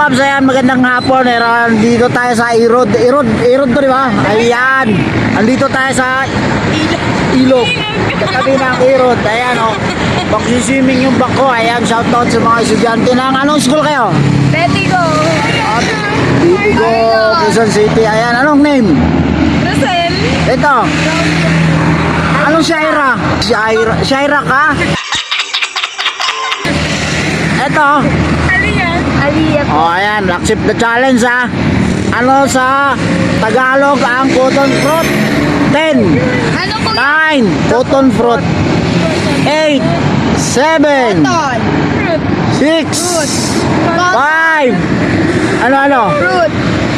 Pops, ayan, magandang hapon. Ayan, dito tayo sa Irod. Irod, Irod to, di ba? Ayan. Andito tayo sa Ilog. Katabi ng Irod. Ayan, oh. Magsiswimming yung bako. Ayan, shoutout sa mga estudyante ng anong school kayo? Betty ko. Bibigo, Quezon City. Ayan, anong name? Rosel. Ito. Anong Shaira? Shaira, Shaira ka? Ito. Aliyan. Aliyan. Oh, ayan, accept the challenge ha. Ano sa Tagalog ang cotton fruit? 10, Ano po 9, cotton fruit. 8, 7, Ton. 6, 5, ano ano? Fruit.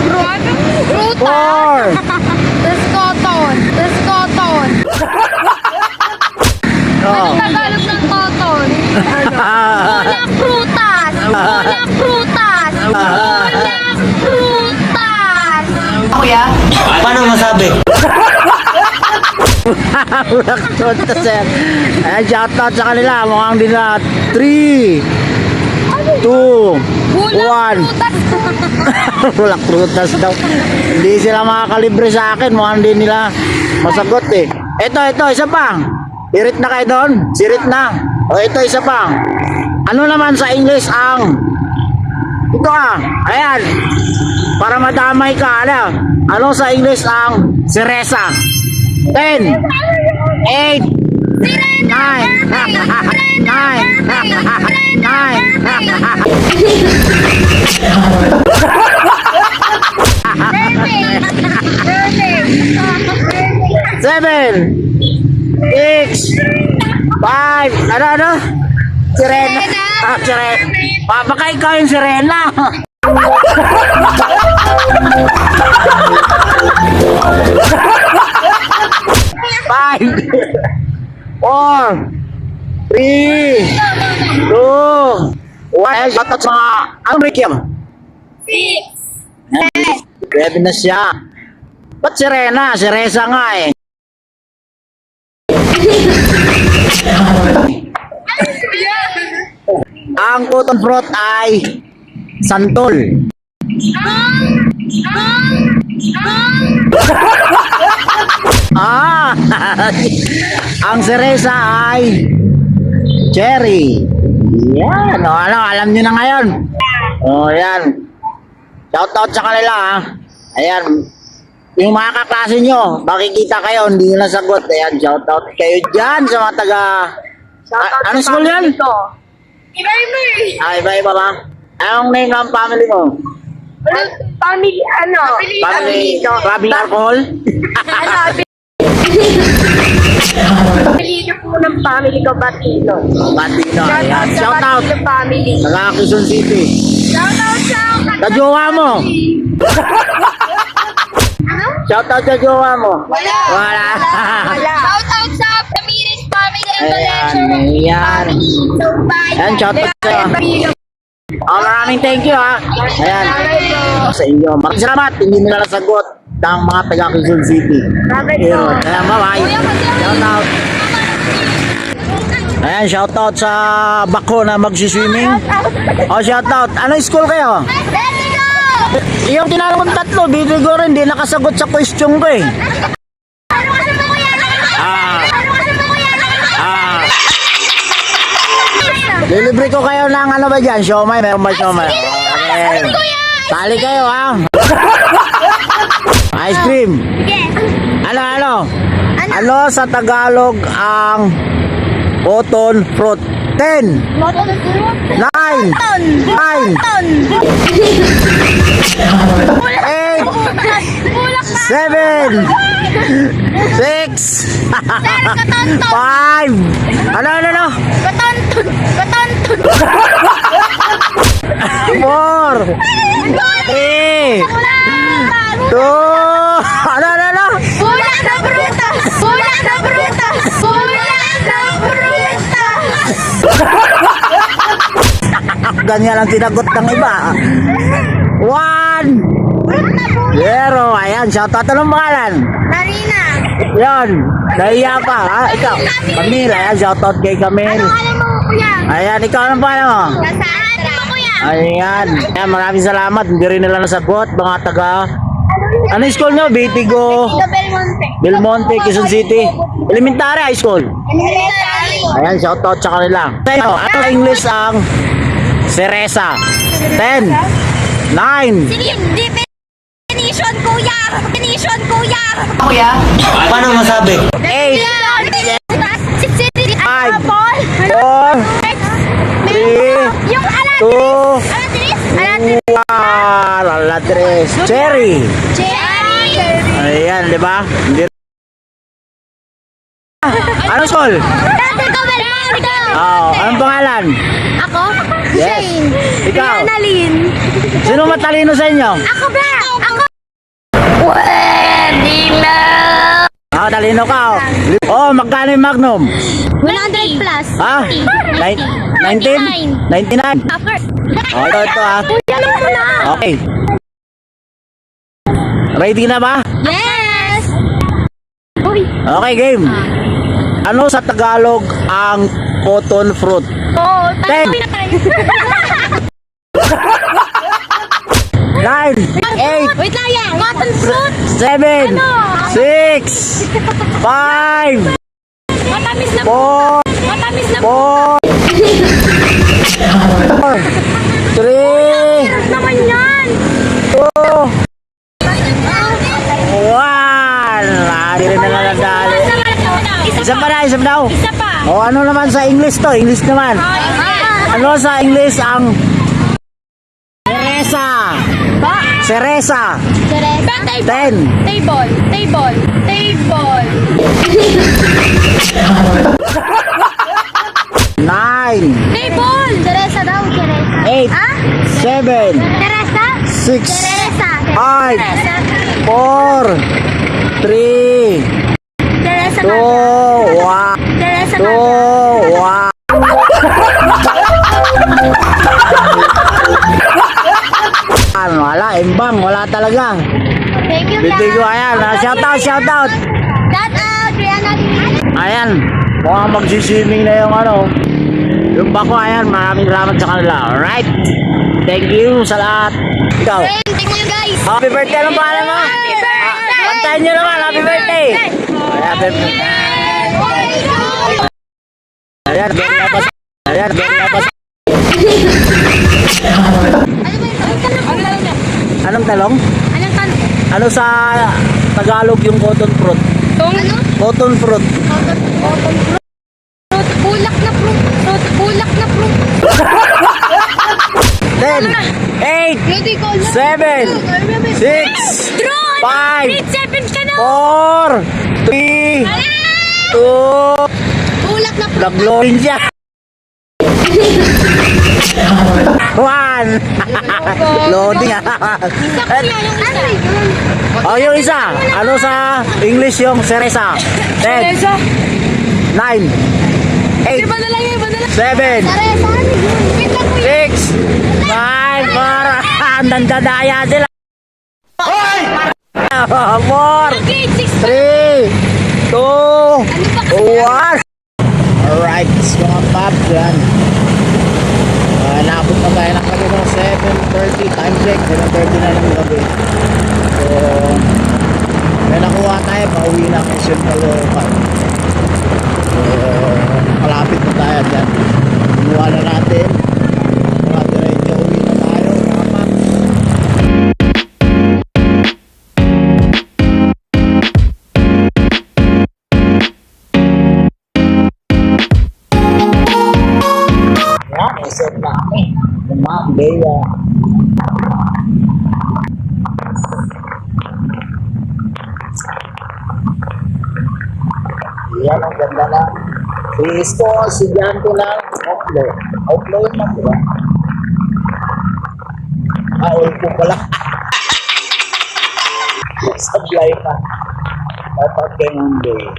Fruit. Fruta. 4, Tapos cotton. Tapos cotton. oh. Tagalog ng cotton. Ulak frutas sir. Ayan, shoutout sa kanila. Mukhang din na 3, 2, 1. Ulak prutas. Daw. Hindi sila makakalibre sa akin. Mukhang hindi nila masagot eh. Ito, ito, isa pa. Sirit na kayo doon? Sirit na. O ito, isa pa. Ano naman sa English ang... Ito ah. Ayan. Para madamay ka. Ano? Ano sa English ang seresa? 10 8 9 9 Seven, six, five, ano, ano? Sirena. Ah, sirena. Ah, baka ikaw yung sirena. four, three, two, one. Shoutout sa mga, ang break yan? Six. Grabe na siya. Ba't si Rena? Si Reza nga eh. Ang cotton fruit ay santol. Ah! ang cereza ay cherry. Yan. O, ano, alam nyo na ngayon. O, yan. Shoutout sa kanila ha. Ayan. Yung mga kaklase nyo, makikita kayo, hindi nyo nasagot. Ayan, shoutout kayo dyan sa mga taga... A- ano school yan? Iba-iba. Ah, iba-iba ba? Anong name ng family mo? Family, ano? Family, grabbing alcohol? Ano, po ng family ko, Batino. Batino, ayan. Shoutout sa Shoutout. Batino family. Taga Quezon City. Shoutout sa... Kajowa mo. Ano? Shoutout sa jowa mo. Wala. Wala. Shoutout sa Ramirez family and Ayan, Valencia ayan. family. So, bye. Ayan, shoutout sa'yo. Oh, maraming thank you ha. Ayan. Sa inyo. Maraming salamat. Hindi nila nasagot ng mga taga Quezon City. Yun. Ayan, bye-bye. Shoutout. Ayan, shoutout sa Bako na magsiswimming. Oh, shoutout. Ano school kayo? Yung tinanong kong tatlo, bibig ko rin, di nakasagot sa question ko eh. Ah. Ah, lilibre ko kayo ng ano ba dyan? Siomay, meron ba siomay? Okay. Tali kayo ha. Ice cream. Ano, ano? Ano sa Tagalog ang cotton fruit? 10, Moton. 9, 9, Ton. 8, Bulak na. 7, 6, 5, ano, ano, ano? Katonton. Katonton. 4, 3, 2, ano, ano, ano? Bulak na prutas. Bulak na prutas. Bulak na prutas. Ganyan ang tinagot ng iba. One, zero. Ayan, shoutout. Anong pangalan? Marina. Yan, nahiya pa. Ha? Ikaw, Camille. Ayan, shoutout kay Camille. Ano alam mo, kuya? Ayan, ikaw anong pangalan mo? Nasaan mo, kuya? Ayan. Ayan, maraming salamat. Hindi rin nila nasagot. Mga taga... Ano yung school nyo? Bitigo, Belmonte. Belmonte, Quezon City. Elementary High School. Elementary. Ayan, shoutout sa kanila. Ano English ang Ceresa? 10, 9, Definition, kuya! Definition, kuya! Paano masabi? 8, Five. Apple. 4, Three. 3, Yung alatris. 2, Alatris. Alatris. 1, alatres. Cherry. Cherry. Ayan, di ba? Hindi Ano school? Dati ko Belmonte. Oo, anong pangalan? Ako? Yes. Ikaw? Annalyn. Sino matalino sa inyo? Ako ba? Ako. Pwede na. Ah, talino ka. Oh, oh magkano yung Magnum? 100 plus. Ha? Nine- 19? 99? Oh, ito, ito ah. Okay. Ready na ba? Yes. Uy. Okay, game. Ano sa Tagalog ang cotton fruit? Oh, Ten. tayo na tayo. 9, 8, Wait lang yan. Cotton fruit. 7, Ano? 6, 5, Matamis na 4, Matamis na 4, 3, naman yan. 2, 1. Ah, di rin na nadali. Isa pa na, isa pa daw. Isa pa. O ano naman sa English to? English naman. Ano sa English ang Teresa? Ceresa. Teresa. Ten. Table. Table. Table. Nine. Table. Teresa daw. Teresa. Eight. Ah? Seven. Teresa. Six. Teresa. Five. Teresa. Four. Three. Teresa. Two. Talaga. Thank you, Bibigo, ayan. ah, Shout out, shout out. Shout out. Rihanna. Ayan, mukhang magsiswimming na yung ano. Yung bako, ayan, maraming salamat sa kanila. Alright? Thank you sa lahat. Ikaw. Thank you, guys. Happy birthday! Anong pangalan mo? Happy birthday! Ah, Kantahin nyo naman, happy birthday! Ayan, happy birthday. Ayan, pa sa... Ayan, Anong talong? Anong tanong? Ano sa Tagalog yung cotton fruit? Ano? Cotton fruit. Fruit, bulak na fruit. Fruit, bulak na fruit. 10, 8, Hindi ko alam. 7, 6, Drone! Five. Grade 7 ka na! 4, 3, 2, Bulak na fruit. Nag-loading siya. One. Loading ah. Isa ko yan, yung isa. oh, yung isa. Ano sa English yung Ceresa? 10, 9, 8, Iba na lang yun, iba na lang. 7, Teresa, ano? Wait lang. 6, 5, 4. Ang dandadaya sila. 4, Grade 6 3, 2, 1. Alright, mga pop, yan. Uh, naabot na tayo ng gabi ng 7.30 time check, 7.30 na lang gabi. So, may nakuha tayo, pauwi na kay Central Park. So, malapit na tayo dyan. Kinuha na natin. Bea. Yan, ang ganda na. Si Isko, estudyante ng Outlaw. Outlaw yun lang, di ba? Ah, Ulpo pala. Sablay pa. Dapat kay Ma'am Bea.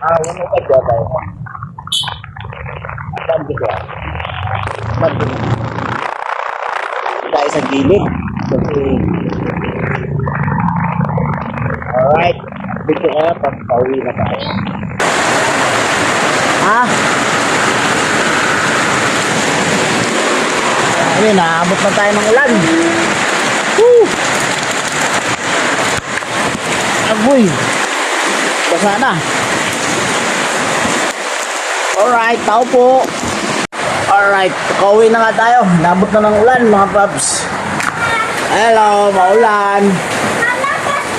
Ah, ano ka dyan tayo? Saan di ba? Saan di ba? Tayo sa gilid. Kasi... Alright. Dito kaya pag pauwi na tayo. Ha? Ayun, naabot na tayo ng ulan. Woo! Agoy. Basa na. Alright, tao po. Alright, kauwi na nga tayo. Nabot na ng ulan, mga paps. Hello, maulan.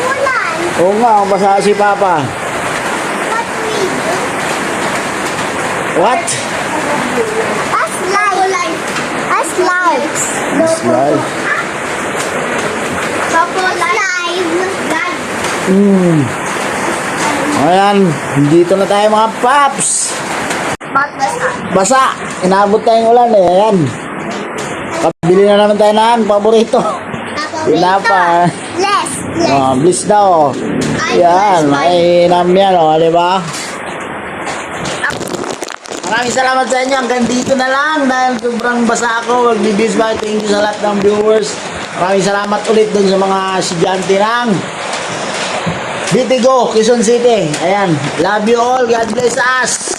Ulan. Oo nga, basa si Papa. What? As live. As live. As live. Papo live. Live. Hmm. Ayan, dito na tayo mga paps. Basa, inabot tayong ulan eh. Ayan. Kabili na naman tayo ng paborito. Tinapa. Less. Less. Oh, bliss daw. Ay, Yan, bless by- mainam yan, oh, di ba? Maraming salamat sa inyo. Hanggang dito na lang dahil sobrang basa ako. Magbibis ba? Thank you sa lahat ng viewers. Maraming salamat ulit dun sa mga estudyante ng Bitigo, Quezon City. Ayan. Love you all. God bless us.